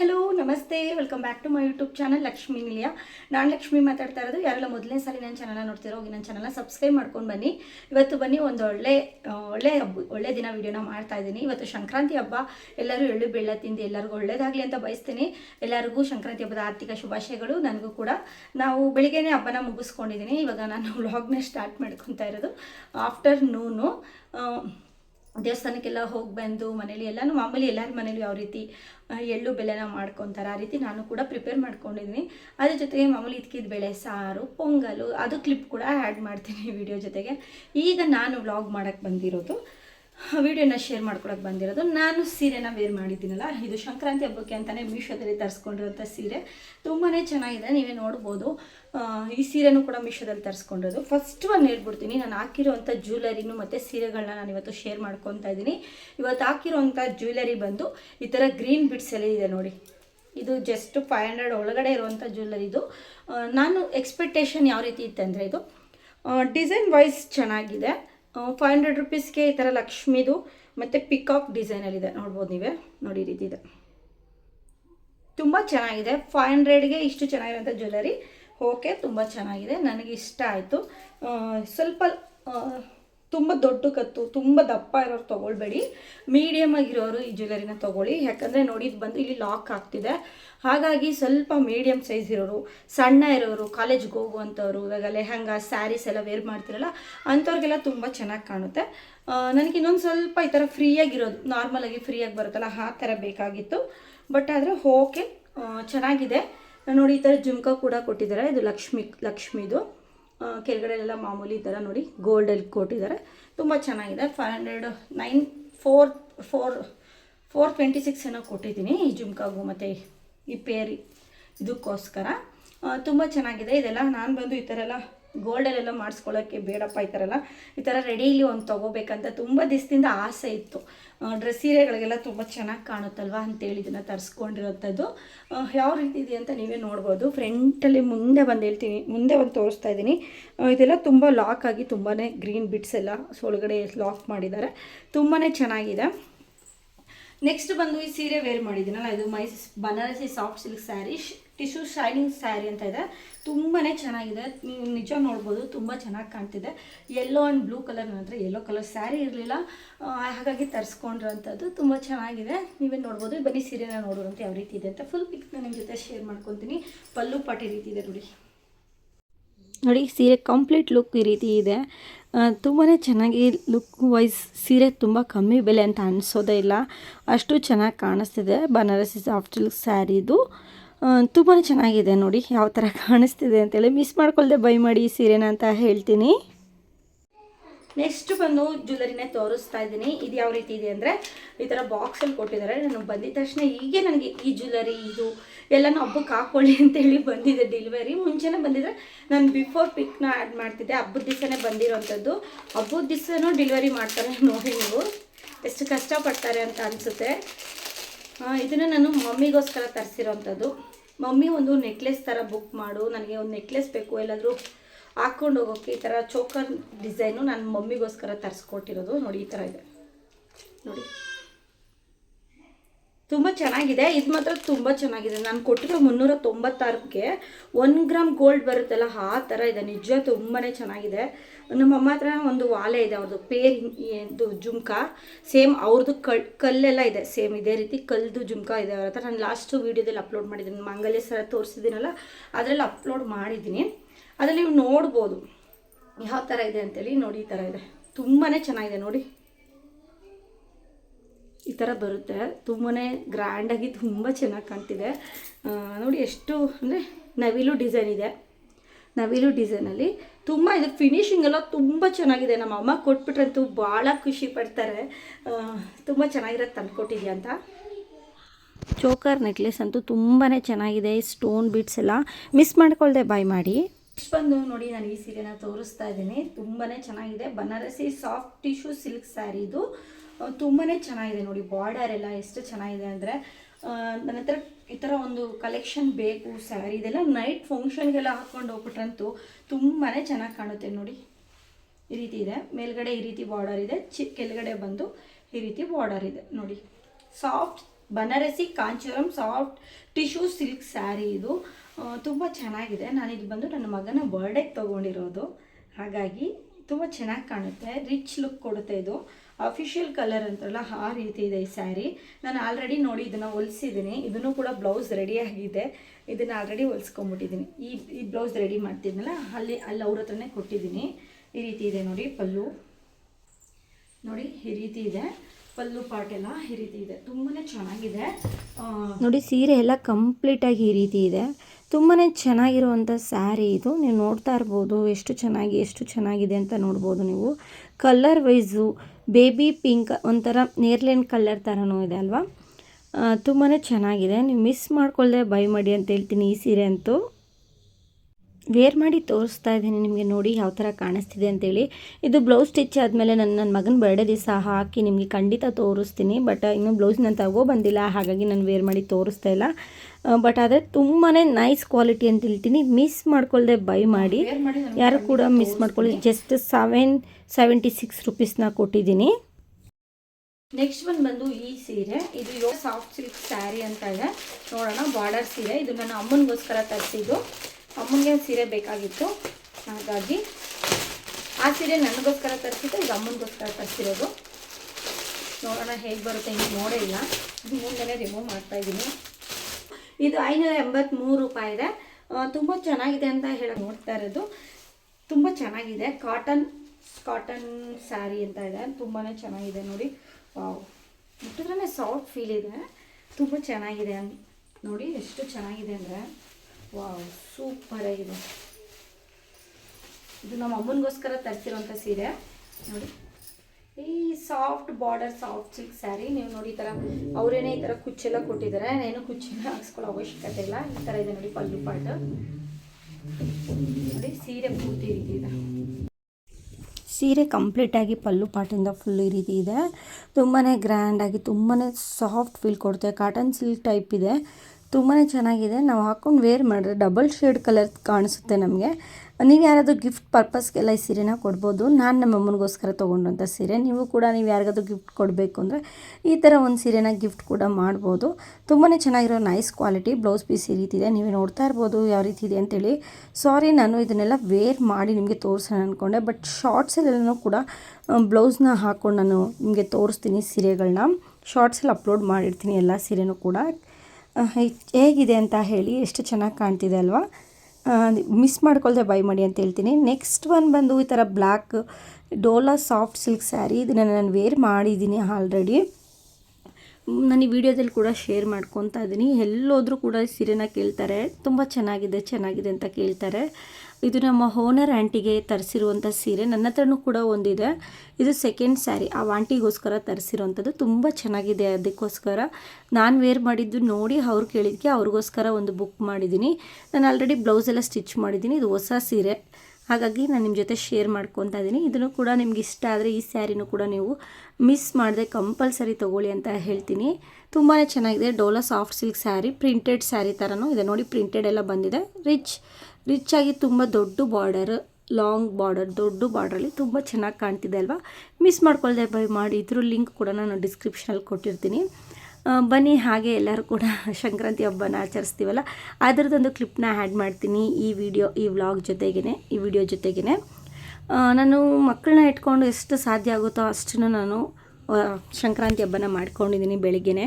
Hello, ನಮಸ್ತೆ. Welcome back to my YouTube channel Lakshmi Nilaya ನಾನು ಲಕ್ಷ್ಮಿ ಮಾತಾಡ್ತಾ ಇರೋದು. ಯಾರೆಲ್ಲ ಮೊದಲನೇ ಸಲ ನನ್ನ ಚಾನಲ್ನ ನೋಡ್ತಿರೋ, ಹೋಗಿ ನನ್ನ ಚಾನಲ್ನ ಸಬ್ಸ್ಕ್ರೈಬ್ ಮಾಡ್ಕೊಂಡು ಬನ್ನಿ. ಇವತ್ತು ಬನ್ನಿ ಒಂದು ಒಳ್ಳೆ ಒಳ್ಳೆ ಹಬ್ಬ, ಒಳ್ಳೆ ದಿನ ವೀಡಿಯೋನ ಮಾಡ್ತಾ ಇದ್ದೀನಿ. ಇವತ್ತು ಸಂಕ್ರಾಂತಿ ಹಬ್ಬ. ಎಲ್ಲರೂ ಎಳ್ಳು, ಬೆಳ್ಳ ತಿಂದು ಎಲ್ಲರಿಗೂ ಒಳ್ಳೇದಾಗಲಿ ಅಂತ ಬಯಸ್ತೀನಿ. ಎಲ್ಲರಿಗೂ ಸಂಕ್ರಾಂತಿ ಹಬ್ಬದ ಆರ್ಥಿಕ ಶುಭಾಶಯಗಳು. ನನಗೂ ಕೂಡ. ನಾವು ಬೆಳಿಗ್ಗೆನೇ ಹಬ್ಬನ ಮುಗಿಸ್ಕೊಂಡಿದ್ದೀನಿ ಇವಾಗ ನಾನು ವ್ಲಾಗ್ನ ಸ್ಟಾರ್ಟ್ ಮಾಡ್ಕೊತಾ ಇರೋದು. ಆಫ್ಟರ್ನೂನು ದೇವಸ್ಥಾನಕ್ಕೆಲ್ಲ ಹೋಗಿ ಬಂದು ಮನೇಲಿ ಎಲ್ಲನೂ ಮಾಮೂಲಿ ಎಲ್ಲರ ಮನೇಲಿ ಯಾವ ರೀತಿ ಎಳ್ಳು ಬೆಲೆನ ಮಾಡ್ಕೊತಾರೆ ಆ ರೀತಿ ನಾನು ಕೂಡ ಪ್ರಿಪೇರ್ ಮಾಡ್ಕೊಂಡಿದ್ದೀನಿ ಅದ್ರ ಜೊತೆಗೆ ಮಾಮೂಲಿ ಇದ್ಕಿದ ಬೆಳೆ ಸಾರು, ಪೊಂಗಲು, ಅದು ಕ್ಲಿಪ್ ಕೂಡ ಆ್ಯಡ್ ಮಾಡ್ತೀನಿ ವಿಡಿಯೋ ಜೊತೆಗೆ. ಈಗ ನಾನು ವ್ಲಾಗ್ ಮಾಡೋಕ್ಕೆ ಬಂದಿರೋದು. ವಿಡಿಯೋನ ಶೇರ್ ಮಾಡ್ಕೊಳಕ್ಕೆ ಬಂದಿರೋದು. ನಾನು ಸೀರೆನ ವೇರ್ ಮಾಡಿದ್ದೀನಲ್ಲ, ಇದು ಸಂಕ್ರಾಂತಿ ಹಬ್ಬಕ್ಕೆ ಅಂತಲೇ ಮೀಶೋದಲ್ಲಿ ತರಿಸ್ಕೊಂಡಿರೋಂಥ ಸೀರೆ. ತುಂಬಾ ಚೆನ್ನಾಗಿದೆ, ನೀವೇ ನೋಡ್ಬೋದು. ಈ ಸೀರೆನೂ ಕೂಡ ಮೀಶೋದಲ್ಲಿ ತರಿಸ್ಕೊಂಡಿರೋದು. ಫಸ್ಟ್ ಒಂದು ಹೇಳ್ಬಿಡ್ತೀನಿ, ನಾನು ಹಾಕಿರೋವಂಥ ಜ್ಯುವೆಲರಿನೂ ಮತ್ತು ಸೀರೆಗಳನ್ನ ನಾನು ಇವತ್ತು ಶೇರ್ ಮಾಡ್ಕೊತಾ ಇದ್ದೀನಿ. ಇವತ್ತು ಹಾಕಿರೋವಂಥ ಜ್ಯುವೆಲರಿ ಬಂದು ಈ ಥರ ಗ್ರೀನ್ ಬಿಡ್ಸ್ ಎಲ್ಲ ಇದೆ ನೋಡಿ. ಇದು ಜಸ್ಟ್ ಫೈವ್ ಹಂಡ್ರೆಡ್ ಒಳಗಡೆ ಇರುವಂಥ ಜ್ಯುವೆಲರಿ ಇದು. ನಾನು ಎಕ್ಸ್ಪೆಕ್ಟೇಷನ್ ಯಾವ ರೀತಿ ಇತ್ತಂದರೆ ಇದು ಡಿಸೈನ್ ವೈಸ್ ಚೆನ್ನಾಗಿದೆ. ಫೈವ್ ಹಂಡ್ರೆಡ್ ರುಪೀಸ್ಗೆ ಈ ಥರ ಲಕ್ಷ್ಮಿದು ಮತ್ತು ಪಿಕಾಕ್ ಡಿಸೈನಲ್ಲಿದೆ ನೋಡ್ಬೋದು ನೀವೇ. ನೋಡಿ ರೀತಿ ಇದೆ. ತುಂಬ ಚೆನ್ನಾಗಿದೆ. ಫೈವ್ ಹಂಡ್ರೆಡ್ಗೆ ಇಷ್ಟು ಚೆನ್ನಾಗಿರೋಂಥ ಜ್ಯುವೆಲರಿ ಓಕೆ ತುಂಬ ಚೆನ್ನಾಗಿದೆ. ನನಗೆ ಇಷ್ಟ ಆಯಿತು. ಸ್ವಲ್ಪ ತುಂಬ ದೊಡ್ಡ ಕತ್ತು, ತುಂಬ ದಪ್ಪ ಇರೋರು ತೊಗೊಳ್ಬೇಡಿ. ಮೀಡಿಯಮ್ ಆಗಿರೋರು ಈ ಜ್ಯುವೆಲರಿನ ತೊಗೊಳ್ಳಿ. ಯಾಕಂದರೆ ನೋಡಿ, ಇದು ಬಂದು ಇಲ್ಲಿ ಲಾಕ್ ಆಗ್ತಿದೆ. ಹಾಗಾಗಿ ಸ್ವಲ್ಪ ಮೀಡಿಯಮ್ ಸೈಜ್ ಇರೋರು, ಸಣ್ಣ ಇರೋರು ಕಾಲೇಜ್ಗೆ ಹೋಗುವಂಥವ್ರು, ಇವಾಗ ಲೆಹಂಗಾ ಸ್ಯಾರೀಸ್ ಎಲ್ಲ ವೇರ್ ಮಾಡ್ತಿರಲ್ಲ, ಅಂಥವ್ರಿಗೆಲ್ಲ ತುಂಬ ಚೆನ್ನಾಗಿ ಕಾಣುತ್ತೆ. ನನಗೆ ಇನ್ನೊಂದು ಸ್ವಲ್ಪ ಈ ಥರ ಫ್ರೀಯಾಗಿರೋದು ನಾರ್ಮಲಾಗಿ ಫ್ರೀಯಾಗಿ ಬರುತ್ತಲ್ಲ, ಆ ಥರ ಬೇಕಾಗಿತ್ತು. ಬಟ್ ಆದರೆ ಓಕೆ ಚೆನ್ನಾಗಿದೆ. ನೋಡಿ, ಈ ಥರ ಜುಮ್ಕ ಕೂಡ ಕೊಟ್ಟಿದ್ದಾರೆ. ಇದು ಲಕ್ಷ್ಮಿ, ಲಕ್ಷ್ಮಿದು. ಕೆಳಗಡೆ ಎಲ್ಲ ಮಾಮೂಲಿ ಈ ಥರ ನೋಡಿ ಗೋಲ್ಡಲ್ಲಿ ಕೊಟ್ಟಿದ್ದಾರೆ. ತುಂಬ ಚೆನ್ನಾಗಿದೆ. Five hundred nine four four four twenty six ಏನೋ ಕೊಟ್ಟಿದ್ದೀನಿ. ಈ ಜುಮ್ಕಾಗು ಮತ್ತು ಈ ಪೇರಿ ಇದಕ್ಕೋಸ್ಕರ. ತುಂಬ ಚೆನ್ನಾಗಿದೆ. ಇದೆಲ್ಲ ನಾನು ಬಂದು ಈ ಥರ ಎಲ್ಲ ಗೋಲ್ಡಲ್ಲೆಲ್ಲ ಮಾಡಿಸ್ಕೊಳ್ಳೋಕ್ಕೆ ಬೇಡಪ್ಪ ಈ ಥರ ಎಲ್ಲ. ಈ ಥರ ರೆಡಿಲಿ ಒಂದು ತೊಗೋಬೇಕಂತ ತುಂಬ ದಿವಸದಿಂದ ಆಸೆ ಇತ್ತು. ಡ್ರೆಸ್ ಸೀರೆಗಳಿಗೆಲ್ಲ ತುಂಬ ಚೆನ್ನಾಗಿ ಕಾಣುತ್ತಲ್ವಾ ಅಂತೇಳಿ ಇದನ್ನು ತರಿಸ್ಕೊಂಡಿರೋಂಥದ್ದು. ಯಾವ ರೀತಿ ಇದೆ ಅಂತ ನೀವೇ ನೋಡ್ಬೋದು. ಫ್ರಂಟಲ್ಲಿ ಮುಂದೆ ಬಂದು ಹೇಳ್ತೀನಿ, ಮುಂದೆ ಬಂದು ತೋರಿಸ್ತಾ ಇದ್ದೀನಿ. ಇದೆಲ್ಲ ತುಂಬ ಲಾಕ್ ಆಗಿ ತುಂಬಾ ಗ್ರೀನ್ ಬಿಟ್ಸ್ ಎಲ್ಲ ಒಳಗಡೆ ಲಾಕ್ ಮಾಡಿದ್ದಾರೆ. ತುಂಬಾ ಚೆನ್ನಾಗಿದೆ. ನೆಕ್ಸ್ಟ್ ಬಂದು ಈ ಸೀರೆ ವೇರ್ ಮಾಡಿದ್ದೀನಲ್ಲ, ಇದು mice Banarasi soft silk saree tissue shining saree ಅಂತ ಇದೆ. ತುಂಬಾ ಚೆನ್ನಾಗಿದೆ. ನೀವು ನಿಜ ನೋಡ್ಬೋದು, ತುಂಬ ಚೆನ್ನಾಗಿ ಕಾಣ್ತಿದೆ. ಯೆಲ್ಲೋ ಆ್ಯಂಡ್ ಬ್ಲೂ ಕಲರ್ ಅಂದರೆ ಯೆಲ್ಲೋ ಕಲರ್ ಸ್ಯಾರಿ ಇರಲಿಲ್ಲ. ಹಾಗಾಗಿ ತರಿಸ್ಕೊಂಡಿರೋಂಥದ್ದು ತುಂಬ ಚೆನ್ನಾಗಿದೆ. ನೀವೇ ನೋಡ್ಬೋದು ಬನ್ನಿ ಸೀರೆನ ನೋಡೋರಂತ ಯಾವ ರೀತಿ ಇದೆ ಅಂತ ಫುಲ್ ಪಿಕ್ನ ನಿಮ್ಮ ಜೊತೆ ಶೇರ್ ಮಾಡ್ಕೊತೀನಿ. ಪಲ್ಲು ಪಾಟಿ ರೀತಿ ಇದೆ ನೋಡಿ. ನೋಡಿ, ಸೀರೆ ಕಂಪ್ಲೀಟ್ ಲುಕ್ ಈ ರೀತಿ ಇದೆ. ತುಂಬಾ ಚೆನ್ನಾಗಿ ಲುಕ್ ವೈಸ್ ಸೀರೆ ತುಂಬ ಕಮ್ಮಿ ಬೆಲೆ ಅಂತ ಅನಿಸೋದೇ ಇಲ್ಲ. ಅಷ್ಟು ಚೆನ್ನಾಗಿ ಕಾಣಿಸ್ತಿದೆ. ಬನಾರಸಿ ಸಾಫ್ಟ್ ಸಿಲ್ಕ್ ಸ್ಯಾರಿದು. ತುಂಬಾ ಚೆನ್ನಾಗಿದೆ ನೋಡಿ, ಯಾವ ಥರ ಕಾಣಿಸ್ತಿದೆ ಅಂತೇಳಿ. ಮಿಸ್ ಮಾಡ್ಕೊಳ್ದೆ ಬೈ ಮಾಡಿ ಈ ಸೀರೆನ ಅಂತ ಹೇಳ್ತೀನಿ. ನೆಕ್ಸ್ಟ್ ಬಂದು ಜ್ಯುವೆಲರಿನೇ ತೋರಿಸ್ತಾ ಇದ್ದೀನಿ. ಇದು ಯಾವ ರೀತಿ ಇದೆ ಅಂದರೆ, ಈ ಥರ ಬಾಕ್ಸಲ್ಲಿ ಕೊಟ್ಟಿದ್ದಾರೆ. ನಾನು ಬಂದಿದ ತಕ್ಷಣ ಹೀಗೆ ನನಗೆ ಈ ಜ್ಯುವೆಲರಿ ಇದು ಎಲ್ಲನೂ ಹಬ್ಬಕ್ಕೆ ಹಾಕ್ಕೊಳ್ಳಿ ಅಂತೇಳಿ ಬಂದಿದೆ ಡೆಲಿವರಿ ಮುಂಚೆನೇ ಬಂದಿದ್ದರೆ ನಾನು ಬಿಫೋರ್ ಪಿಕ್ನ ಆ್ಯಡ್ ಮಾಡ್ತಿದ್ದೆ. ಹಬ್ಬದ ದಿವಸನೇ ಬಂದಿರೋಂಥದ್ದು. ಹಬ್ಬದ ದಿವಸನೂ ಡೆಲಿವರಿ ಮಾಡ್ತಾರೆ ನೋಡಿ ನೀವು ಎಷ್ಟು ಕಷ್ಟಪಡ್ತಾರೆ ಅಂತ ಅನಿಸುತ್ತೆ. ಇದನ್ನು ನಾನು ಮಮ್ಮಿಗೋಸ್ಕರ ತರಿಸಿರೋವಂಥದ್ದು ಮಮ್ಮಿ ಒಂದು ನೆಕ್ಲೆಸ್ ಥರ ಬುಕ್ ಮಾಡು, ನನಗೆ ಒಂದು ನೆಕ್ಲೆಸ್ ಬೇಕು, ಎಲ್ಲಾದರೂ ಹಾಕ್ಕೊಂಡು ಹೋಗೋಕ್ಕೆ ಈ ಥರ ಚೋಕರ್ ಡಿಸೈನು ನಾನು ಮಮ್ಮಿಗೋಸ್ಕರ ತರಿಸ್ಕೊಟ್ಟಿರೋದು. ನೋಡಿ ಈ ಥರ ಇದೆ. ನೋಡಿ. ತುಂಬ ಚೆನ್ನಾಗಿದೆ. ಇದು ಮಾತ್ರ ತುಂಬ ಚೆನ್ನಾಗಿದೆ. ನಾನು ಕೊಟ್ಟಿರೋ ಮುನ್ನೂರ ತೊಂಬತ್ತಾರಕ್ಕೆ ಒನ್ ಗ್ರಾಮ್ ಗೋಲ್ಡ್ ಬರುತ್ತಲ್ಲ, ಆ ಥರ ಇದೆ. ನಿಜ ತುಂಬಾ ಚೆನ್ನಾಗಿದೆ. ನಮ್ಮಮ್ಮ ಹತ್ರ ಒಂದು ವಾಲೆ ಇದೆ ಅವ್ರದ್ದು ಪೇರ್ ಇದು ಜುಮ್ಕ. ಸೇಮ್ ಅವ್ರದ್ದು ಕಲ್ ಕಲ್ಲೆಲ್ಲ ಇದೆ. ಸೇಮ್ ಇದೇ ರೀತಿ ಕಲ್ದು ಜುಮ್ಕ ಇದೆ ಅವ್ರ ಹತ್ರ. ನಾನು ಲಾಸ್ಟು ವೀಡಿಯೋದಲ್ಲಿ ಅಪ್ಲೋಡ್ ಮಾಡಿದ್ದೀನಿ. ಮಂಗಲ್ಯ ಸರ ತೋರಿಸಿದ್ದೀನಲ್ಲ, ಅದರಲ್ಲಿ ಅಪ್ಲೋಡ್ ಮಾಡಿದ್ದೀನಿ. ಅದರಲ್ಲಿ ನೀವು ನೋಡ್ಬೋದು. ಯಾವ ಥರ ಇದೆ ಅಂತೇಳಿ ನೋಡಿ, ಈ ಥರ ಇದೆ. ತುಂಬಾ ಚೆನ್ನಾಗಿದೆ ನೋಡಿ. ಈ ಥರ ಬರುತ್ತೆ. ತುಂಬಾ ಗ್ರ್ಯಾಂಡಾಗಿ ತುಂಬ ಚೆನ್ನಾಗಿ ಕಾಣ್ತಿದೆ. ನೋಡಿ ಎಷ್ಟು, ಅಂದರೆ ನವಿಲು ಡಿಸೈನ್ ಇದೆ. ನವಿಲು ಡಿಸೈನಲ್ಲಿ ತುಂಬ ಇದು ಫಿನಿಷಿಂಗ್ ಎಲ್ಲ ತುಂಬ ಚೆನ್ನಾಗಿದೆ. ನಮ್ಮ ಅಮ್ಮ ಕೊಟ್ಬಿಟ್ರಂತೂ ಭಾಳ ಖುಷಿ ಪಡ್ತಾರೆ. ತುಂಬ ಚೆನ್ನಾಗಿರೋದು ತಂದುಕೊಟ್ಟಿದ್ಯಾ ಅಂತ. ಚೋಕರ್ ನೆಕ್ಲೆಸ್ ಅಂತೂ ತುಂಬಾ ಚೆನ್ನಾಗಿದೆ. ಸ್ಟೋನ್ ಬೀಟ್ಸ್ ಎಲ್ಲ. ಮಿಸ್ ಮಾಡ್ಕೊಳ್ದೆ ಬಾಯ್ ಮಾಡಿ. ಬಂದು ನೋಡಿ ನಾನು ಈ ಸೀರೆನ ತೋರಿಸ್ತಾ ಇದ್ದೀನಿ. ತುಂಬಾ ಚೆನ್ನಾಗಿದೆ. Banarasi soft tissue silk saree ಇದು. ತುಂಬಾ ಚೆನ್ನಾಗಿದೆ ನೋಡಿ ಬಾರ್ಡರ್ ಎಲ್ಲ ಎಷ್ಟು ಚೆನ್ನಾಗಿದೆ ಅಂದರೆ ನನ್ನ ಹತ್ರ ಈ ಥರ ಒಂದು ಕಲೆಕ್ಷನ್ ಬೇಕು ಸ್ಯಾರಿ ಇದೆಲ್ಲ ನೈಟ್ ಫಂಕ್ಷನ್ಗೆಲ್ಲ ಹಾಕ್ಕೊಂಡು ಹೋಗ್ಬಿಟ್ರಂತೂ ತುಂಬಾ ಚೆನ್ನಾಗಿ ಕಾಣುತ್ತೆ ನೋಡಿ. ಈ ರೀತಿ ಇದೆ. ಮೇಲ್ಗಡೆ ಈ ರೀತಿ ಬಾರ್ಡರ್ ಇದೆ, ಚಿ, ಕೆಳಗಡೆ ಬಂದು ಈ ರೀತಿ ಬಾರ್ಡರ್ ಇದೆ ನೋಡಿ. ಸಾಫ್ಟ್ ಬನಾರಸಿ ಕಾಂಚೀರಂ ಸಾಫ್ಟ್ ಟಿಶ್ಯೂ ಸಿಲ್ಕ್ ಸ್ಯಾರಿ ಇದು. ತುಂಬ ಚೆನ್ನಾಗಿದೆ. ನಾನು ಇದು ಬಂದು ನನ್ನ ಮಗನ ಬರ್ಡೇಗೆ ತೊಗೊಂಡಿರೋದು. ಹಾಗಾಗಿ ತುಂಬ ಚೆನ್ನಾಗಿ ಕಾಣುತ್ತೆ. ರಿಚ್ ಲುಕ್ ಕೊಡುತ್ತೆ ಇದು. ಅಫಿಷಿಯಲ್ ಕಲರ್ ಅಂತಾರಲ್ಲ ಆ ರೀತಿ ಇದೆ ಈ ಸ್ಯಾರಿ ನಾನು ಆಲ್ರೆಡಿ ನೋಡಿ ಇದನ್ನು ಹೊಲಿಸಿದ್ದೀನಿ ಇದನ್ನು ಕೂಡ ಬ್ಲೌಸ್ ರೆಡಿ ಆಗಿದೆ. ಇದನ್ನು ಆಲ್ರೆಡಿ ಹೊಲಿಸ್ಕೊಂಬಿಟ್ಟಿದ್ದೀನಿ ಈ ಈ ಬ್ಲೌಸ್ ರೆಡಿ ಮಾಡ್ತಿದ್ನಲ್ಲ, ಅಲ್ಲಿ ಅಲ್ಲಿ ಅವ್ರ ಹತ್ರನೇ ಕೊಟ್ಟಿದ್ದೀನಿ ಈ ರೀತಿ ಇದೆ ನೋಡಿ, ಪಲ್ಲು. ನೋಡಿ, ಈ ರೀತಿ ಇದೆ. ಪಲ್ಲು ಪಾಟ್ ಎಲ್ಲ ಈ ರೀತಿ ಇದೆ. ತುಂಬಾ ಚೆನ್ನಾಗಿದೆ. ನೋಡಿ, ಸೀರೆ ಎಲ್ಲ ಕಂಪ್ಲೀಟಾಗಿ ಈ ರೀತಿ ಇದೆ. ತುಂಬಾ ಚೆನ್ನಾಗಿರುವಂಥ ಸ್ಯಾರಿ ಇದು. ನೀವು ನೋಡ್ತಾ ಇರ್ಬೋದು, ಎಷ್ಟು ಚೆನ್ನಾಗಿ, ಎಷ್ಟು ಚೆನ್ನಾಗಿದೆ ಅಂತ ನೋಡ್ಬೋದು ನೀವು. ಕಲರ್ ವೈಸು ಬೇಬಿ ಪಿಂಕ್ ಒಂಥರ ನೇರ್ಲೆನ್ ಕಲರ್ ಥರನೂ ಇದೆ ಅಲ್ವಾ? ತುಂಬಾ ಚೆನ್ನಾಗಿದೆ. ನೀವು ಮಿಸ್ ಮಾಡ್ಕೊಳ್ಳದೆ ಬೈ ಮಾಡಿ ಅಂತ ಹೇಳ್ತೀನಿ ಈ ಸೀರೆ ಅಂತೂ. ವೇರ್ ಮಾಡಿ ತೋರಿಸ್ತಾ ಇದ್ದೀನಿ ನಿಮಗೆ ನೋಡಿ ಯಾವ ಥರ ಕಾಣಿಸ್ತಿದೆ ಅಂತೇಳಿ. ಇದು ಬ್ಲೌಸ್ ಸ್ಟಿಚ್ ಆದಮೇಲೆ ನನ್ನ ನನ್ನ ಮಗನ ಬರ್ಡೇ ದಿವಸ ಹಾಕಿ ನಿಮಗೆ ಖಂಡಿತ ತೋರಿಸ್ತೀನಿ ಬಟ್ ಇನ್ನೂ ಬ್ಲೌಸ್ ನಾನು ತಗೋ ಬಂದಿಲ್ಲ ಹಾಗಾಗಿ ನಾನು ವೇರ್ ಮಾಡಿ ತೋರಿಸ್ತಾ ಇಲ್ಲ. ಬಟ್ ಆದರೆ ತುಂಬಾ ನೈಸ್ ಕ್ವಾಲಿಟಿ ಅಂತ ಹೇಳ್ತೀನಿ. ಮಿಸ್ ಮಾಡ್ಕೊಳ್ದೆ ಬೈ ಮಾಡಿ. ಯಾರು ಕೂಡ ಮಿಸ್ ಮಾಡ್ಕೊಳ್ಳಿ. ಜಸ್ಟ್ ಸೆವೆನ್ ಸೆವೆಂಟಿ ಸಿಕ್ಸ್ ರುಪೀಸ್ನ ಕೊಟ್ಟಿದ್ದೀನಿ. ನೆಕ್ಸ್ಟ್ ಒಂದು ಬಂದು ಈ ಸೀರೆ. ಇದು ಸಾಫ್ಟ್ ಸಿಲ್ಕ್ ಸ್ಯಾರಿ ಅಂತ ಇದೆ. ನೋಡೋಣ ಬಾರ್ಡರ್ ಸೀರೆ. ಇದು ನನ್ನ ಅಮ್ಮನಿಗೋಸ್ಕರ ತರಿಸಿದ್ದು. ಅಮ್ಮನಿಗೆ ಸೀರೆ ಬೇಕಾಗಿತ್ತು. ಹಾಗಾಗಿ ಆ ಸೀರೆ ನನಗೋಸ್ಕರ ತರಿಸಿದ್ದು, ಈಗ ಅಮ್ಮನಿಗೋಸ್ಕರ ತರಿಸಿರೋದು. ನೋಡೋಣ ಹೇಗೆ ಬರುತ್ತೆ ಹಿಂಗೆ ನೋಡೇ ಇಲ್ಲ. ಮುಂದೆನೇ ರಿಮೂವ್ ಮಾಡ್ತಾ ಇದ್ದೀನಿ. ಇದು ಐನೂರ ಎಂಬತ್ತ್ಮೂರು ರೂಪಾಯಿ ಇದೆ. ತುಂಬ ಚೆನ್ನಾಗಿದೆ ಅಂತ ಹೇಳಿ ನೋಡ್ತಾ ಇರೋದು. ತುಂಬ ಚೆನ್ನಾಗಿದೆ. ಕಾಟನ್ ಕಾಟನ್ ಸ್ಯಾರಿ ಅಂತ ಇದೆ. ತುಂಬಾ ಚೆನ್ನಾಗಿದೆ ನೋಡಿ. ವಾವ್. ಮುಟ್ಟಿದ್ರೇ ಸಾಫ್ಟ್ ಫೀಲ್ ಇದೆ. ತುಂಬ ಚೆನ್ನಾಗಿದೆ ನೋಡಿ, ಎಷ್ಟು ಚೆನ್ನಾಗಿದೆ ಅಂದರೆ. ವಾವ್ ಸೂಪರ್ ಆಗಿದೆ. ಇದು ನಮ್ಮ ಅಮ್ಮನಿಗೋಸ್ಕರ ತರಿಸಿರೋಂಥ ಸೀರೆ. ನೋಡಿ. ಈ soft border soft silk saree ನೀವು ನೋಡಿ ಈ ಥರ ಅವರೇನೇ ಈ ಥರ ಕುಚ್ಚೆಲ್ಲ ಕೊಟ್ಟಿದ್ದಾರೆ. ಏನು ಕುಚ್ಚಿನ ಹಾಕ್ಸ್ಕೊಳ್ಳೋ ಅವಶ್ಯಕತೆ ಇಲ್ಲ. ಈ ಥರ ಇದೆ ನೋಡಿ ಪಲ್ಲು ಪಾಟ್ ನೋಡಿ, ಸೀರೆ ಪೂರ್ತಿ ರೀತಿ ಇದೆ. ಸೀರೆ ಕಂಪ್ಲೀಟಾಗಿ ಪಲ್ಲು ಪಾಟಿಂದ ಫುಲ್ ಈ ರೀತಿ ಇದೆ. ತುಂಬಾ ಗ್ರ್ಯಾಂಡಾಗಿ ತುಂಬಾ ಸಾಫ್ಟ್ ಫೀಲ್ ಕೊಡುತ್ತೆ. ಕಾಟನ್ ಸಿಲ್ಕ್ ಟೈಪ್ ಇದೆ. ತುಂಬಾ ಚೆನ್ನಾಗಿದೆ. ನಾವು ಹಾಕ್ಕೊಂಡು ವೇರ್ ಮಾಡಿದ್ರೆ ಡಬಲ್ ಶೇಡ್ ಕಲರ್ ಕಾಣಿಸುತ್ತೆ ನಮಗೆ. ನೀವು ಯಾರಾದರೂ ಗಿಫ್ಟ್ ಪರ್ಪಸ್ಗೆಲ್ಲ ಈ ಸೀರೆನ ಕೊಡ್ಬೋದು. ನಾನು ನಮ್ಮ ಅಮ್ಮನಿಗೋಸ್ಕರ ತೊಗೊಂಡಂಥ ಸೀರೆ. ನೀವು ಕೂಡ ನೀವು ಯಾರಿಗಾದ್ರೂ ಗಿಫ್ಟ್ ಕೊಡಬೇಕು ಅಂದರೆ ಈ ಥರ ಒಂದು ಸೀರೆನ ಗಿಫ್ಟ್ ಕೂಡ ಮಾಡ್ಬೋದು. ತುಂಬಾ ಚೆನ್ನಾಗಿರೋ ನೈಸ್ ಕ್ವಾಲಿಟಿ ಬ್ಲೌಸ್ ಪೀಸ್ ಈ ರೀತಿ ಇದೆ. ನೀವು ನೋಡ್ತಾ ಇರ್ಬೋದು ಯಾವ ರೀತಿ ಇದೆ ಅಂತೇಳಿ. ಸಾರಿ ನಾನು ಇದನ್ನೆಲ್ಲ ವೇರ್ ಮಾಡಿ ನಿಮಗೆ ತೋರಿಸೋಣ ಅಂದ್ಕೊಂಡೆ ಬಟ್ ಶಾರ್ಟ್ಸಲ್ಲೆಲ್ಲೂ ಕೂಡ ಬ್ಲೌಸ್ನ ಹಾಕ್ಕೊಂಡು ನಾನು ನಿಮಗೆ ತೋರಿಸ್ತೀನಿ ಸೀರೆಗಳನ್ನ ಶಾರ್ಟ್ಸಲ್ಲಿ ಅಪ್ಲೋಡ್ ಮಾಡಿರ್ತೀನಿ ಎಲ್ಲ ಸೀರೆನೂ ಕೂಡ. ಹೇಗಿದೆ ಅಂತ ಹೇಳಿ ಎಷ್ಟು ಚೆನ್ನಾಗಿ ಕಾಣ್ತಿದೆ ಅಲ್ವಾ? ಮಿಸ್ ಮಾಡ್ಕೊಳ್ದೆ ಬೈ ಮಾಡಿ ಅಂತ ಹೇಳ್ತೀನಿ. ನೆಕ್ಸ್ಟ್ ಒನ್ ಬಂದು ಈ ಥರ black Dola soft silk saree ಇದನ್ನು ನಾನು ವೇರ್ ಮಾಡಿದ್ದೀನಿ ಆಲ್ರೆಡಿ ನಾನು ಈ ವಿಡಿಯೋದಲ್ಲಿ ಕೂಡ ಶೇರ್ ಮಾಡ್ಕೊತಾ ಇದ್ದೀನಿ ಎಲ್ಲೋದ್ರೂ ಕೂಡ ಸೀರೆನ ಕೇಳ್ತಾರೆ. ತುಂಬ ಚೆನ್ನಾಗಿದೆ ಚೆನ್ನಾಗಿದೆ ಅಂತ ಕೇಳ್ತಾರೆ. ಇದು ನಮ್ಮ ಓನರ್ ಆಂಟಿಗೆ ತರಿಸಿರುವಂಥ ಸೀರೆ. ನನ್ನ ಹತ್ರನೂ ಕೂಡ ಒಂದಿದೆ. ಇದು ಸೆಕೆಂಡ್ ಸ್ಯಾರಿ ಆ ಆಂಟಿಗೋಸ್ಕರ ತರಿಸಿರುವಂಥದ್ದು ತುಂಬ ಚೆನ್ನಾಗಿದೆ ಅದಕ್ಕೋಸ್ಕರ. ನಾನು ವೇರ್ ಮಾಡಿದ್ದು ನೋಡಿ ಅವ್ರು ಕೇಳಿದ್ದಕ್ಕೆ ಅವ್ರಿಗೋಸ್ಕರ ಒಂದು ಬುಕ್ ಮಾಡಿದ್ದೀನಿ. ನಾನು ಆಲ್ರೆಡಿ ಬ್ಲೌಸ್ ಎಲ್ಲ ಸ್ಟಿಚ್ ಮಾಡಿದ್ದೀನಿ. ಇದು ಹೊಸ ಸೀರೆ. ಹಾಗಾಗಿ ನಾನು ನಿಮ್ಮ ಜೊತೆ ಶೇರ್ ಮಾಡ್ಕೊತಾ ಇದ್ದೀನಿ. ಇದನ್ನು ಕೂಡ ನಿಮ್ಗೆ ಇಷ್ಟ ಆದರೆ ಈ ಸ್ಯಾರಿನೂ ಕೂಡ ನೀವು ಮಿಸ್ ಮಾಡದೆ ಕಂಪಲ್ಸರಿ ತೊಗೊಳ್ಳಿ ಅಂತ ಹೇಳ್ತೀನಿ. ತುಂಬಾ ಚೆನ್ನಾಗಿದೆ. Dola soft silk saree printed saree ಥರನೂ ಇದೆ. ನೋಡಿ ಪ್ರಿಂಟೆಡ್ ಎಲ್ಲ ಬಂದಿದೆ. ರಿಚ್ ರಿಚ್ ಆಗಿ ತುಂಬ ದೊಡ್ಡ ಬಾರ್ಡರ್ ಲಾಂಗ್ ಬಾರ್ಡರ್ ದೊಡ್ಡ ಬಾರ್ಡ್ರಲ್ಲಿ ತುಂಬ ಚೆನ್ನಾಗಿ ಕಾಣ್ತಿದೆ ಅಲ್ವಾ? ಮಿಸ್ ಮಾಡ್ಕೊಳ್ದೆ ಬೈ ಮಾಡಿ, ಇದ್ರ ಲಿಂಕ್ ಕೂಡ ನಾನು ಡಿಸ್ಕ್ರಿಪ್ಷನಲ್ಲಿ ಕೊಟ್ಟಿರ್ತೀನಿ. ಬನ್ನಿ, ಹಾಗೆ ಎಲ್ಲರೂ ಕೂಡ ಸಂಕ್ರಾಂತಿ ಹಬ್ಬನ ಆಚರಿಸ್ತೀವಲ್ಲ? ಅದರದ್ದೊಂದು ಕ್ಲಿಪ್ನ ಆ್ಯಡ್ ಮಾಡ್ತೀನಿ ಈ ವಿಡಿಯೋ ಈ ವ್ಲಾಗ್ ಜೊತೆಗೇ ಈ ವಿಡಿಯೋ ಜೊತೆಗೇ ನಾನು ಮಕ್ಕಳನ್ನ ಇಟ್ಕೊಂಡು ಎಷ್ಟು ಸಾಧ್ಯ ಆಗುತ್ತೋ ಅಷ್ಟನ್ನು ನಾನು ಸಂಕ್ರಾಂತಿ ಹಬ್ಬನ ಮಾಡ್ಕೊಂಡಿದ್ದೀನಿ ಬೆಳಿಗ್ಗೆನೆ.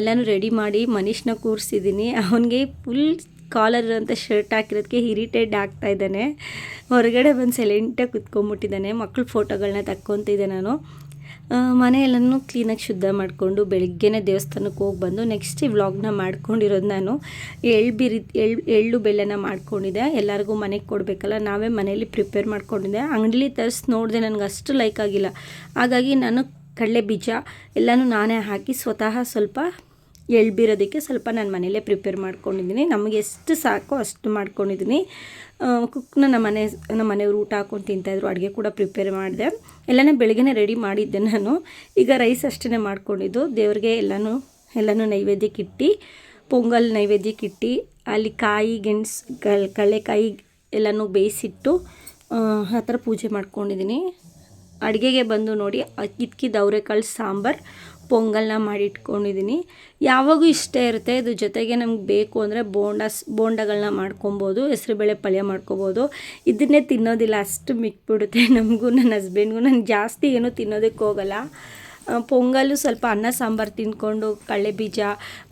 ಎಲ್ಲನೂ ರೆಡಿ ಮಾಡಿ ಮನೀಷ್ನ ಕೂರಿಸಿದ್ದೀನಿ. ಅವನಿಗೆ ಫುಲ್ ಕಾಲರ್ ಅಂತ ಶರ್ಟ್ ಹಾಕಿರೋದಕ್ಕೆ ಇರಿಟೇಟ್ ಆಗ್ತಾ ಇದ್ದಾನೆ. ಹೊರಗಡೆ ಬಂದು ಸೈಲೆಂಟಾಗಿ ಕುತ್ಕೊಂಡ್ಬಿಟ್ಟಿದ್ದಾನೆ. ಮಕ್ಕಳ ಫೋಟೋಗಳನ್ನ ತಕ್ಕೊತಿದ್ದೆ ನಾನು. ಮನೆಯಲ್ಲೂ ಮನೆಯೆಲ್ಲನೂ ಕ್ಲೀನಾಗಿ ಶುದ್ಧ ಮಾಡಿಕೊಂಡು ಬೆಳಗ್ಗೆನೇ ದೇವಸ್ಥಾನಕ್ಕೆ ಹೋಗಿ ಬಂದು ನೆಕ್ಸ್ಟ್ ಈ ವ್ಲಾಗ್ನ ಮಾಡ್ಕೊಂಡಿರೋದು ನಾನು. ಎಳ್ಳು ಬಿರಿ ಎಳ್ಳು ಎಳ್ಳು ಬೆಲ್ಲನ ಮಾಡ್ಕೊಂಡಿದ್ದೆ. ಎಲ್ಲರಿಗೂ ಮನೆಗೆ ಕೊಡಬೇಕಲ್ಲ, ನಾವೇ ಮನೇಲಿ ಪ್ರಿಪೇರ್ ಮಾಡ್ಕೊಂಡಿದ್ದೆ. ಅಂಗಡಿಲಿ ತರಿಸಿ ನೋಡಿದೆ ನನಗೆ ಅಷ್ಟು ಲೈಕ್ ಆಗಿಲ್ಲ. ಹಾಗಾಗಿ ನಾನು ಕಡಲೆ ಬೀಜ ಎಲ್ಲನೂ ನಾನೇ ಹಾಕಿ ಸ್ವತಃ ಸ್ವಲ್ಪ ಎಳ್ಬಿರೋದಕ್ಕೆ ಸ್ವಲ್ಪ ನಾನು ಮನೇಲೇ ಪ್ರಿಪೇರ್ ಮಾಡ್ಕೊಂಡಿದ್ದೀನಿ. ನಮಗೆ ಎಷ್ಟು ಸಾಕು ಅಷ್ಟು ಮಾಡ್ಕೊಂಡಿದ್ದೀನಿ. ಕುಕ್ನ ನಮ್ಮ ಮನೆ, ನಮ್ಮ ಮನೆಯವರು ಊಟ ಹಾಕೊಂಡು ತಿಂತಾಯಿದ್ರು ಅಡುಗೆ ಕೂಡ ಪ್ರಿಪೇರ್ ಮಾಡಿದೆ. ಎಲ್ಲನೂ ಬೆಳಗ್ಗೆನೇ ರೆಡಿ ಮಾಡಿದ್ದೆ ನಾನು. ಈಗ ರೈಸ್ ಅಷ್ಟೇ ಮಾಡ್ಕೊಂಡಿದ್ದು. ದೇವ್ರಿಗೆ ಎಲ್ಲನೂ ಎಲ್ಲನೂ ನೈವೇದ್ಯಕ್ಕೆ ಇಟ್ಟು, ಪೊಂಗಲ್ ನೈವೇದ್ಯಕ್ಕೆ ಇಟ್ಟು, ಅಲ್ಲಿ ಕಾಯಿ, ಗೆಣಸು ಕಡಲೆಕಾಯಿ ಎಲ್ಲನೂ ಬೇಯಿಸಿಟ್ಟು, ಆ ಥರ ಪೂಜೆ ಮಾಡ್ಕೊಂಡಿದ್ದೀನಿ. ಅಡುಗೆಗೆ ಬಂದು ನೋಡಿ ಇದಕ್ಕಿದ್ದ ಅವರೆಕಾಳು ಸಾಂಬಾರು ಪೊಂಗಲ್ನ ಮಾಡಿ ಇಟ್ಕೊಂಡಿದ್ದೀನಿ ಯಾವಾಗೂ ಇಷ್ಟೇ ಇರುತ್ತೆ. ಇದು ಜೊತೆಗೆ ನಮ್ಗೆ ಬೇಕು ಅಂದರೆ ಬೋಂಡಾಸ್ ಬೋಂಡಗಳನ್ನ ಮಾಡ್ಕೊಬೋದು, ಹೆಸರುಬೇಳೆ ಪಲ್ಯ ಮಾಡ್ಕೊಬೋದು. ಇದನ್ನೇ ತಿನ್ನೋದಿಲ್ಲ. ಅಷ್ಟು ಮಿಕ್ಬಿಡುತ್ತೆ ನಮಗೂ ನನ್ನ ಹಸ್ಬೆಂಡ್ಗೂ. ನಾನು ಜಾಸ್ತಿ ಏನೂ ತಿನ್ನೋದಕ್ಕೆ ಹೋಗಲ್ಲ. ಪೊಂಗಲ್ಲು ಸ್ವಲ್ಪ ಅನ್ನ, ಸಾಂಬಾರು ತಿಂದ್ಕೊಂಡು ಕಡಲೆ ಬೀಜ,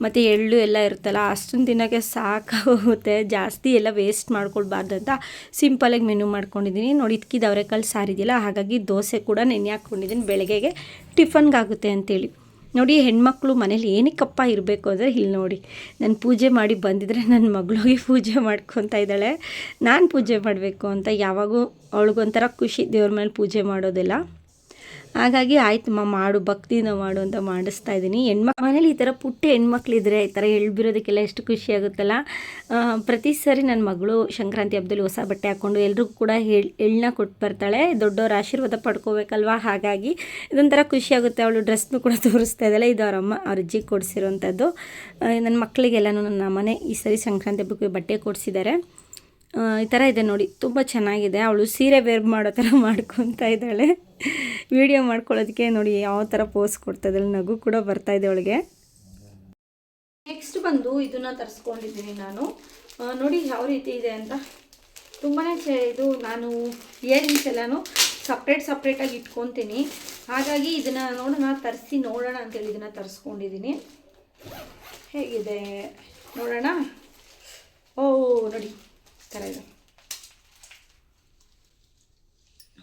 ಮತ್ತು ಎಳ್ಳು ಎಲ್ಲ ಇರುತ್ತಲ್ಲ ಅಷ್ಟನ್ನು ತಿನ್ನೋಕ್ಕೆ ಸಾಕಾಗುತ್ತೆ ಜಾಸ್ತಿ ಎಲ್ಲ ವೇಸ್ಟ್ ಮಾಡ್ಕೊಳ್ಬಾರ್ದು ಅಂತ ಸಿಂಪಲಾಗಿ ಮೆನು ಮಾಡ್ಕೊಂಡಿದ್ದೀನಿ ನೋಡಿ ಇದಕ್ಕಿದ್ದು ಅವರೆಕಾಳು ಸಾರಿದೆಯಲ್ಲ, ಹಾಗಾಗಿ ದೋಸೆ ಕೂಡ ನೆನೆ ಹಾಕ್ಕೊಂಡಿದ್ದೀನಿ ಬೆಳಗ್ಗೆಗೆ ಟಿಫನ್ಗಾಗುತ್ತೆ ಅಂತೇಳಿ. ನೋಡಿ, ಹೆಣ್ಮಕ್ಳು ಮನೇಲಿ ಏನಕ್ಕಪ್ಪ ಇರಬೇಕು ಅಂದರೆ ಇಲ್ಲಿ ನೋಡಿ, ನಾನು ಪೂಜೆ ಮಾಡಿ ಬಂದಿದ್ರೆ ನನ್ನ ಮಗಳಿಗೆ ಪೂಜೆ ಮಾಡ್ಕೊತಾ ಇದ್ದಾಳೆ. ನಾನು ಪೂಜೆ ಮಾಡಬೇಕು ಅಂತ ಯಾವಾಗೂ ಅವಳಿಗೊಂಥರ ಖುಷಿ ದೇವ್ರ ಮೇಲೆ ಪೂಜೆ ಮಾಡೋದೆಲ್ಲ. ಹಾಗಾಗಿ ಆಯ್ತಮ್ಮ ಮಾಡು ಭಕ್ತಿನ ಮಾಡು ಅಂತ ಮಾಡಿಸ್ತಾ ಇದ್ದೀನಿ. ಹೆಣ್ಮಕ್ಳು ಮನೇಲಿ ಈ ಥರ ಪುಟ್ಟ ಹೆಣ್ಮಕ್ಳಿದ್ರೆ ಈ ಥರ ಎಳ್ಬಿರೋದಕ್ಕೆಲ್ಲ ಎಷ್ಟು ಖುಷಿ ಆಗುತ್ತಲ್ಲ? ಪ್ರತಿ ಸಾರಿ ನನ್ನ ಮಗಳು ಸಂಕ್ರಾಂತಿ ಹಬ್ಬದಲ್ಲಿ ಹೊಸ ಬಟ್ಟೆ ಹಾಕ್ಕೊಂಡು ಎಲ್ರಿಗೂ ಕೂಡ ಎಳ್ ಎಳ್ಳನ್ನ ಕೊಟ್ಟು ಬರ್ತಾಳೆ. ದೊಡ್ಡವ್ರ ಆಶೀರ್ವಾದ ಪಡ್ಕೋಬೇಕಲ್ವಾ? ಹಾಗಾಗಿ ಇದೊಂಥರ ಖುಷಿ ಆಗುತ್ತೆ. ಅವಳು ಡ್ರೆಸ್ನು ಕೂಡ ತೋರಿಸ್ತಾ ಇದ್ದಾಳೆ. ಇದು ಅವರಮ್ಮ, ಅವ್ರ ಅಜ್ಜಿ ಕೊಡಿಸಿರೋಂಥದ್ದು. ನನ್ನ ಮಕ್ಕಳಿಗೆಲ್ಲನೂ ನನ್ನ ಮನೆ ಈ ಸರಿ ಸಂಕ್ರಾಂತಿ ಹಬ್ಬಕ್ಕೆ ಬಟ್ಟೆ ಕೊಡಿಸಿದ್ದಾರೆ. ಈ ಥರ ಇದೆ ನೋಡಿ, ತುಂಬ ಚೆನ್ನಾಗಿದೆ. ಅವಳು ಸೀರೆ ವೇರ್ ಮಾಡೋ ಥರ ಮಾಡ್ಕೊತಾ ಇದ್ದಾಳೆ. ವಿಡಿಯೋ ಮಾಡ್ಕೊಳ್ಳೋದಕ್ಕೆ ನೋಡಿ ಯಾವ ಥರ ಪೋಸ್ ಕೊಡ್ತಾ ನಗು ಕೂಡ ಬರ್ತಾ ಇದೆ ಅವಳಿಗೆ. ನೆಕ್ಸ್ಟ್ ಬಂದು ಇದನ್ನು ತರಿಸ್ಕೊಂಡಿದ್ದೀನಿ ನಾನು. ನೋಡಿ ಯಾವ ರೀತಿ ಇದೆ ಅಂತ. ತುಂಬಾ ಇದು ನಾನು ಇಯರಿಂಗ್ಸ್ ಎಲ್ಲನೂ ಸಪ್ರೇಟ್ ಸಪ್ರೇಟಾಗಿ ಇಟ್ಕೊತೀನಿ. ಹಾಗಾಗಿ ಇದನ್ನು ನೋಡೋಣ, ತರಿಸಿ ನೋಡೋಣ ಅಂತೇಳಿ ಇದನ್ನು ತರಿಸ್ಕೊಂಡಿದ್ದೀನಿ. ಹೇಗಿದೆ? ನೋಡೋಣ. ಓ, ನೋಡಿ. ಥರ ಇದೆ.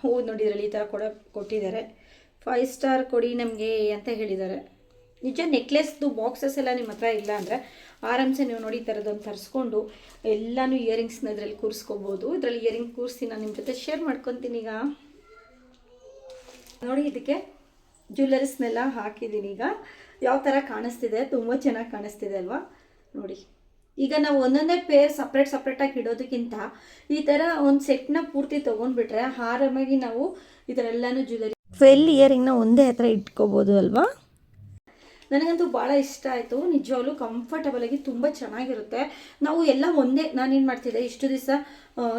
ಹೂವು ನೋಡಿ ಇದರಲ್ಲಿ ಈ ಥರ ಕೊಡ ಕೊಟ್ಟಿದ್ದಾರೆ. ಫೈವ್ ಸ್ಟಾರ್ ಕೊಡಿ ನಮಗೆ ಅಂತ ಹೇಳಿದ್ದಾರೆ. ನಿಜ ನೆಕ್ಲೆಸ್ದು ಬಾಕ್ಸಸ್ ಎಲ್ಲ ನಿಮ್ಮ ಹತ್ರ ಇಲ್ಲ ಅಂದರೆ ಆರಾಮ್ಸೆ ನೀವು ನೋಡಿ ಈ ಥರದೊಂದು ತರಿಸ್ಕೊಂಡು ಎಲ್ಲನೂ ಇಯರಿಂಗ್ಸ್ನ ಇದರಲ್ಲಿ ಕೂರಿಸ್ಕೋಬೋದು. ಇದರಲ್ಲಿ ಇಯರಿಂಗ್ ಕೂರಿಸಿ ನಾನು ನಿಮ್ಮ ಜೊತೆ ಶೇರ್ ಮಾಡ್ಕೊತೀನಿ ಈಗ. ನೋಡಿ ಇದಕ್ಕೆ ಜ್ಯುವೆಲ್ಲರಿಸ್ನೆಲ್ಲ ಹಾಕಿದ್ದೀನಿ ಈಗ. ಯಾವ ಥರ ಕಾಣಿಸ್ತಿದೆ? ತುಂಬ ಚೆನ್ನಾಗಿ ಕಾಣಿಸ್ತಿದೆ ಅಲ್ವಾ? ನೋಡಿ. ಈಗ ನಾವು ಒಂದೊಂದೇ ಪೇರ್ ಸಪ್ರೇಟ್ ಸಪ್ರೇಟಾಗಿ ಇಡೋದಕ್ಕಿಂತ ಈ ಥರ ಒಂದು ಸೆಟ್ನ ಪೂರ್ತಿ ತೊಗೊಂಡ್ಬಿಟ್ರೆ ಆರಾಮಾಗಿ ನಾವು ಈ ಥರ ಎಲ್ಲನೂ ಜ್ಯುವೆಲರಿ ಫೆಲ್ ಇಯರಿಂಗ್ನ ಒಂದೇ ಹತ್ರ ಇಟ್ಕೋಬೋದು ಅಲ್ವಾ? ನನಗಂತೂ ಭಾಳ ಇಷ್ಟ ಆಯಿತು. ನಿಜವಾಗ್ಲೂ ಕಂಫರ್ಟಬಲ್ ಆಗಿ ತುಂಬ ಚೆನ್ನಾಗಿರುತ್ತೆ. ನಾವು ಎಲ್ಲ ಒಂದೇ ನಾನೇನು ಮಾಡ್ತಿದ್ದೆ? ಇಷ್ಟು ದಿವಸ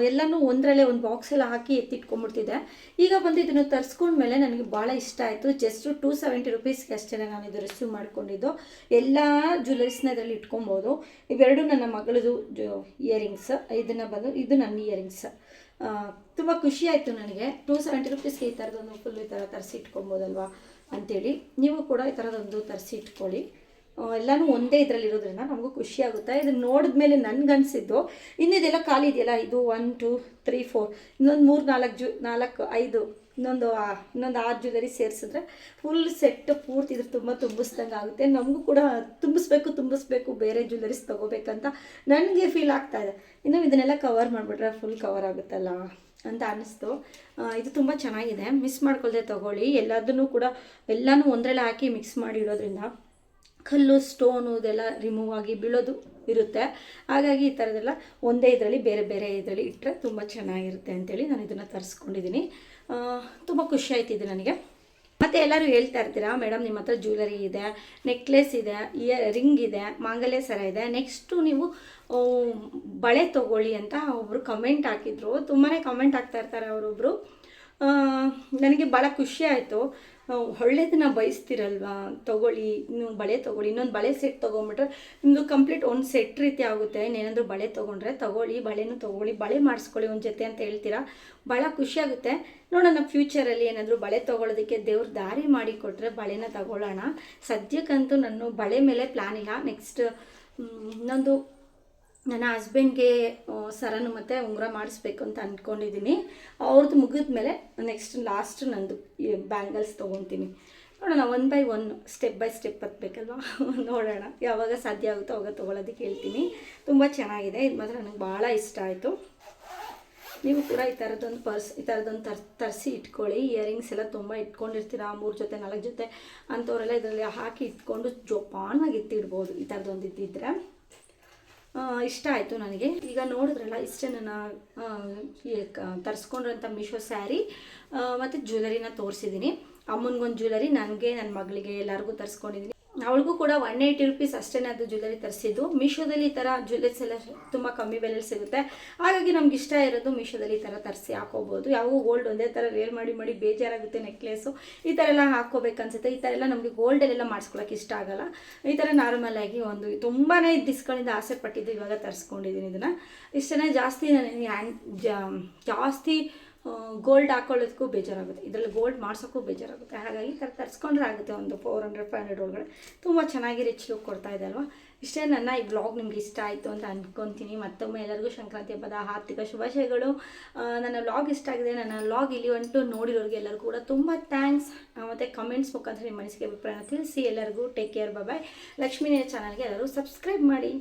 ಎಲ್ಲನೂ ಒಂದರಲ್ಲೇ ಒಂದು ಬಾಕ್ಸ್ ಎಲ್ಲ ಹಾಕಿ ಎತ್ತಿಟ್ಕೊಂಡ್ಬಿಡ್ತಿದ್ದೆ. ಈಗ ಬಂದು ಇದನ್ನು ತರಿಸ್ಕೊಂಡ್ಮೇಲೆ ನನಗೆ ಭಾಳ ಇಷ್ಟ ಆಯಿತು. ಜಸ್ಟ್ ಟೂ ಸೆವೆಂಟಿ ರುಪೀಸ್ಗೆ ಅಷ್ಟೇ ನಾನು ಇದು ರಿಸೀವ್ ಮಾಡ್ಕೊಂಡಿದ್ದು. ಎಲ್ಲ ಜ್ಯುವೆಲರೀಸ್ನ ಇದರಲ್ಲಿ ಇಟ್ಕೊಬೋದು. ಇವೆರಡು ನನ್ನ ಮಗಳದು ಇಯರಿಂಗ್ಸ್ ಇದನ್ನು ಬಂದು ಇದು ನನ್ನ ಇಯರಿಂಗ್ಸ್ ತುಂಬ ಖುಷಿ ಆಯಿತು ನನಗೆ. ಟೂ ಸೆವೆಂಟಿ ರುಪೀಸ್ಗೆ ಈ ಥರದೊಂದು ಫುಲ್ ಈ ಥರ ತರಿಸಿ ಇಟ್ಕೊಬೋದಲ್ವಾ? ಅಂತೇಳಿ. ನೀವು ಕೂಡ ಈ ಥರದೊಂದು ತರಿಸಿ ಇಟ್ಕೊಳ್ಳಿ. ಎಲ್ಲನೂ ಒಂದೇ ಇದರಲ್ಲಿ ಇರೋದ್ರಿಂದ ನಮಗೂ ಖುಷಿ ಆಗುತ್ತೆ. ನೋಡಿದ ಮೇಲೆ ನನಗನ್ಸಿದ್ದು ಇನ್ನಿದೆಲ್ಲ ಖಾಲಿ ಇದೆಯಲ್ಲ? ಇದು ಒನ್ ಟು ತ್ರೀ ಫೋರ್ ಇನ್ನೊಂದು ಮೂರು, ನಾಲ್ಕು ಜು, ನಾಲ್ಕು, ಐದು, ಇನ್ನೊಂದು ಇನ್ನೊಂದು ಆರು ಜ್ಯುವೆಲರಿ ಸೇರಿಸಿದ್ರೆ ಫುಲ್ ಸೆಟ್ ಪೂರ್ತಿ ಇದ್ರೆ ತುಂಬ ತುಂಬಿಸ್ದಂಗೆ ಆಗುತ್ತೆ. ನಮಗೂ ಕೂಡ ತುಂಬಿಸ್ಬೇಕು ತುಂಬಿಸ್ಬೇಕು, ಬೇರೆ ಜ್ಯುವೆಲರೀಸ್ ತೊಗೋಬೇಕಂತ ನನಗೆ ಫೀಲ್ ಆಗ್ತಾ ಇದೆ. ಇನ್ನು ಇದನ್ನೆಲ್ಲ ಕವರ್ ಮಾಡಿಬಿಟ್ರೆ ಫುಲ್ ಕವರ್ ಆಗುತ್ತಲ್ಲ? ಅಂತ ಅನ್ನಿಸ್ತು. ಇದು ತುಂಬ ಚೆನ್ನಾಗಿದೆ. ಮಿಸ್ ಮಾಡ್ಕೊಳ್ದೆ ತೊಗೊಳ್ಳಿ. ಎಲ್ಲದನ್ನೂ ಕೂಡ ಎಲ್ಲನೂ ಒಂದರಲ್ಲೇ ಹಾಕಿ ಮಿಕ್ಸ್ ಮಾಡಿ ಇಡೋದ್ರಿಂದ ಕಲ್ಲು ಸ್ಟೋನು ಇದೆಲ್ಲ ರಿಮೂವ್ ಆಗಿ ಬೀಳೋದು ಇರುತ್ತೆ. ಹಾಗಾಗಿ ಈ ಥರದೆಲ್ಲ ಒಂದೇ ಇದರಲ್ಲಿ ಬೇರೆ ಬೇರೆ ಇದರಲ್ಲಿ ಇಟ್ಟರೆ ತುಂಬ ಚೆನ್ನಾಗಿರುತ್ತೆ ಅಂತೇಳಿ ನಾನು ಇದನ್ನು ತರಿಸ್ಕೊಂಡಿದ್ದೀನಿ. ತುಂಬ ಖುಷಿ ಆಯ್ತಿದೆ ನನಗೆ. ಮತ್ತು ಎಲ್ಲರೂ ಹೇಳ್ತಾ ಇರ್ತೀರಾ, ಮೇಡಮ್, ನಿಮ್ಮ ಹತ್ರ ಜ್ಯುವೆಲರಿ ಇದೆ ನೆಕ್ಲೆಸ್ ಇದೆ ಇಯರ್ ರಿಂಗ್ ಇದೆ, ಮಾಂಗಲ್ಯ ಸರ ಇದೆ ನೆಕ್ಸ್ಟು ನೀವು ಬಳೆ ತೊಗೊಳ್ಳಿ ಅಂತ ಒಬ್ಬರು ಕಮೆಂಟ್ ಹಾಕಿದ್ರು. ತುಂಬಾ ಕಮೆಂಟ್ ಹಾಕ್ತಾ ಇರ್ತಾರೆ ಅವರೊಬ್ಬರು ನನಗೆ ಭಾಳ ಖುಷಿ ಆಯಿತು. ಒಳ್ಳೇದನ್ನ ಬಯಸ್ತಿರಲ್ವಾ? ತೊಗೊಳ್ಳಿ, ನೀವು ಬಳೆ ತೊಗೊಳ್ಳಿ. ಇನ್ನೊಂದು ಬಳೆ ಸೆಟ್ ತೊಗೊಂಬಿಟ್ರೆ ನಿಮ್ಮದು ಕಂಪ್ಲೀಟ್ ಒಂದು ಸೆಟ್ ರೀತಿ ಆಗುತ್ತೆ. ಇನ್ನೇನಾದರೂ ಬಳೆ ತೊಗೊಂಡ್ರೆ ತೊಗೊಳ್ಳಿ, ಬಳೆನೂ ತೊಗೊಳ್ಳಿ. ಬಳೆ ಮಾಡಿಸ್ಕೊಳ್ಳಿ ಒಂದು ಜೊತೆ ಅಂತ ಹೇಳ್ತೀರಾ? ಭಾಳ ಖುಷಿಯಾಗುತ್ತೆ ನೋಡೋಣ ಫ್ಯೂಚರಲ್ಲಿ ಏನಾದರೂ ಬಳೆ ತೊಗೊಳೋದಕ್ಕೆ ದೇವ್ರ ದಾರಿ ಮಾಡಿ ಕೊಟ್ಟರೆ ಬಳೆನ ತಗೊಳ್ಳೋಣ. ಸದ್ಯಕ್ಕಂತೂ ನಾನು ಬಳೆ ಮೇಲೆ ಪ್ಲ್ಯಾನ್ ಇಲ್ಲ. ನೆಕ್ಸ್ಟ್ ಇನ್ನೊಂದು ನನ್ನ ಹಸ್ಬೆಂಡ್ಗೆ ಸರನು ಮತ್ತು ಉಂಗುರ ಮಾಡಿಸ್ಬೇಕು ಅಂತ ಅಂದ್ಕೊಂಡಿದ್ದೀನಿ ಅವ್ರದ್ದು ಮುಗಿದ ಮೇಲೆ ನೆಕ್ಸ್ಟ್ ಲಾಸ್ಟ್ ನಂದು ಬ್ಯಾಂಗಲ್ಸ್ ತೊಗೊತೀನಿ. ನೋಡೋಣ one by one step by step ಹತ್ಬೇಕಲ್ವಾ ನೋಡೋಣ, ಯಾವಾಗ ಸಾಧ್ಯ ಆಗುತ್ತೋ ಅವಾಗ ತೊಗೊಳೋದಕ್ಕೆ ಹೇಳ್ತೀನಿ. ತುಂಬ ಚೆನ್ನಾಗಿದೆ, ಇದು ಮಾತ್ರ ನನಗೆ ಭಾಳ ಇಷ್ಟ ಆಯಿತು. ನೀವು ಕೂಡ ಈ ಥರದ್ದೊಂದು ಪರ್ಸ್, ಈ ಥರದ್ದೊಂದು ತರ್, ತರಿಸಿ ಇಟ್ಕೊಳ್ಳಿ. ಇಯರಿಂಗ್ಸ್ ಎಲ್ಲ ತುಂಬ ಇಟ್ಕೊಂಡಿರ್ತೀರಾ? ಮೂರು ಜೊತೆ, ನಾಲ್ಕು ಜೊತೆ ಅಂಥವರೆಲ್ಲ ಇದರಲ್ಲಿ ಹಾಕಿ ಇಟ್ಕೊಂಡು ಜೋಪಾನಾಗಿ ಎತ್ತಿಡ್ಬೋದು ಈ ಥರದ್ದೊಂದು ಇದ್ದಿದ್ರೆ. ಇಷ್ಟ ಆಯಿತು ನನಗೆ. ಈಗ ನೋಡಿದ್ರಲ್ಲ ಇಷ್ಟೇ ನನ್ನ ತರಿಸ್ಕೊಂಡಿರೋಂಥ ಮೀಶೋ ಸ್ಯಾರಿ ಮತ್ತು ಜ್ಯುವೆಲರಿನ ತೋರಿಸಿದ್ದೀನಿ ಅಮ್ಮನಿಗೊಂದು ಜ್ಯುವೆಲರಿ ನನಗೆ ನನ್ನ ಮಗಳಿಗೆ ಎಲ್ಲರಿಗೂ ತರಿಸ್ಕೊಂಡಿದ್ದೀನಿ ಅವಳಿಗೂ ಕೂಡ ಒನ್ ಏಯ್ಟಿ ರುಪೀಸ್ ಅಷ್ಟೇ ಅದು ಜ್ಯುವೆಲರಿ ತರಿಸಿದ್ದು. ಮೀಶೋದಲ್ಲಿ ಈ ಥರ ಜ್ಯುವೆಲರ್ಸ್ ಎಲ್ಲ ತುಂಬ ಕಮ್ಮಿ ಬೆಲೆಯಲ್ಲಿ ಸಿಗುತ್ತೆ. ಹಾಗಾಗಿ ನಮ್ಗೆ ಇಷ್ಟ ಇರೋದು ಮೀಶೋದಲ್ಲಿ ಈ ಥರ ತರಿಸಿ ಹಾಕೋಬೋದು. ಯಾವಾಗೂ ಗೋಲ್ಡ್ ಒಂದೇ ಥರ ವೇರ್ ಮಾಡಿ ಮಾಡಿ ಬೇಜಾರಾಗುತ್ತೆ ನೆಕ್ಲೆಸು ಈ ಥರ ಎಲ್ಲ ಹಾಕ್ಕೋಬೇಕನ್ಸುತ್ತೆ. ಈ ಥರ ಎಲ್ಲ ನಮಗೆ ಗೋಲ್ಡಲ್ಲೆಲ್ಲ ಮಾಡಿಸ್ಕೊಳಕ್ಕೆ ಇಷ್ಟ ಆಗಲ್ಲ. ಈ ಥರ ನಾರ್ಮಲ್ ಆಗಿ ಒಂದು ತುಂಬಾ ದಿಸ್ಗಳಿಂದ ಆಸೆ ಪಟ್ಟಿದ್ದು ಇವಾಗ ತರಿಸ್ಕೊಂಡಿದ್ದೀನಿ ಇದನ್ನು. ಇಷ್ಟನೇ ಜಾಸ್ತಿ ಹ್ಯಾಂಡ್ ಜಾಸ್ತಿ ಗೋಲ್ಡ್ ಹಾಕೊಳ್ಳೋದಕ್ಕೂ ಬೇಜಾರಾಗುತ್ತೆ. ಇದರಲ್ಲಿ ಗೋಲ್ಡ್ ಮಾಡ್ಸೋಕ್ಕೂ ಬೇಜಾರಾಗುತ್ತೆ. ಹಾಗಾಗಿ ತರಿಸ್ಕೊಂಡ್ರೆ ಆಗುತ್ತೆ ಒಂದು ಫೋರ್ ಹಂಡ್ರೆಡ್ ಫೈವ್ ಹಂಡ್ರೆಡ್ ಒಳಗಡೆ. ತುಂಬ ಚೆನ್ನಾಗಿ ರಿಚ್ ಲುಕ್ ಕೊಡ್ತಾ ಇದೆ ಅಲ್ವಾ? ಇಷ್ಟೇ ನನ್ನ ಈ ಬ್ಲಾಗ್ ನಿಮ್ಗೆ ಇಷ್ಟ ಆಯಿತು ಅಂತ ಅಂದ್ಕೊತೀನಿ ಮತ್ತೊಮ್ಮೆ ಎಲ್ಲರಿಗೂ ಸಂಕ್ರಾಂತಿ ಹಬ್ಬದ ಆರ್ಥಿಕ ಶುಭಾಶಯಗಳು. ನನ್ನ ವ್ಲಾಗ್ ಇಷ್ಟ ಆಗಿದೆ. ನನ್ನ ವ್ಲಾಗ್ ಇಲ್ಲಿ ಒಂಟು ನೋಡಿರೋರಿಗೆ ಎಲ್ಲರಿಗೂ ಕೂಡ ತುಂಬ ಥ್ಯಾಂಕ್ಸ್ ಮತ್ತು ಕಮೆಂಟ್ಸ್ ಮುಖಾಂತರ ನಿಮ್ಮ ಮನಸ್ಸಿಗೆ ಅಭಿಪ್ರಾಯನ ತಿಳಿಸಿ. ಎಲ್ಲರಿಗೂ ಟೇಕ್ ಕೇರ್ ಬಾಯ್ ಲಕ್ಷ್ಮೀ ಚಾನಲ್ಗೆ ಎಲ್ಲರೂ ಸಬ್ಸ್ಕ್ರೈಬ್ ಮಾಡಿ.